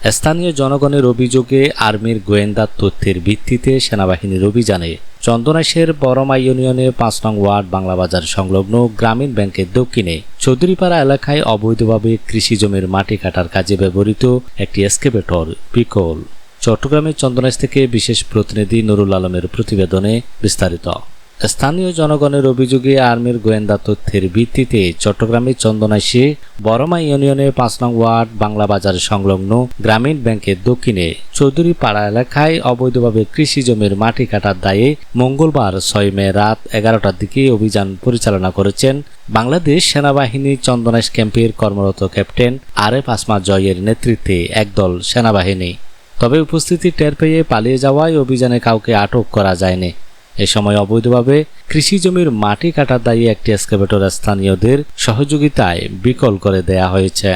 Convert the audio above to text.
স্থানীয় জনগণের অভিযোগে আর্মির গোয়েন্দা তথ্যের ভিত্তিতে সেনাবাহিনীর অভিযানে চন্দনাইশের বড়মা ইউনিয়নে পাঁচ নং ওয়ার্ড বাংলাবাজার সংলগ্ন গ্রামীণ ব্যাংকের দক্ষিণে চৌধুরীপাড়া এলাকায় অবৈধভাবে কৃষি জমির মাটি কাটার কাজে ব্যবহৃত একটি এসকেভেটর পিকল চট্টগ্রামের চন্দনাইশ থেকে বিশেষ প্রতিনিধি নুরুল আলমের প্রতিবেদনে বিস্তারিত। স্থানীয় জনগণের অভিযোগে আর্মির গোয়েন্দা তথ্যের ভিত্তিতে চট্টগ্রামের চন্দনাইশে বরমা ইউনিয়নের পাঁচ নং ওয়ার্ড বাংলা বাজার সংলগ্ন গ্রামীণ ব্যাংকের দক্ষিণে চৌধুরী পাড়া এলাকায় অবৈধভাবে কৃষি জমির মাটি কাটার দায়ে মঙ্গলবার ছয় মে রাত এগারোটার দিকে অভিযান পরিচালনা করেছেন বাংলাদেশ সেনাবাহিনী চন্দনাইশ ক্যাম্পের কর্মরত ক্যাপ্টেন আর এফ আসমা জয়ের নেতৃত্বে একদল সেনাবাহিনী। তবে উপস্থিতি টের পেয়ে পালিয়ে যাওয়ায় অভিযানে কাউকে আটক করা যায়নি। এ সময় অবৈধভাবে কৃষি জমির মাটি কাটার দায়ী একটি এক্সকাভেটর স্থানীয়দের সহযোগিতায় বিকল করে দেয়া হয়েছে।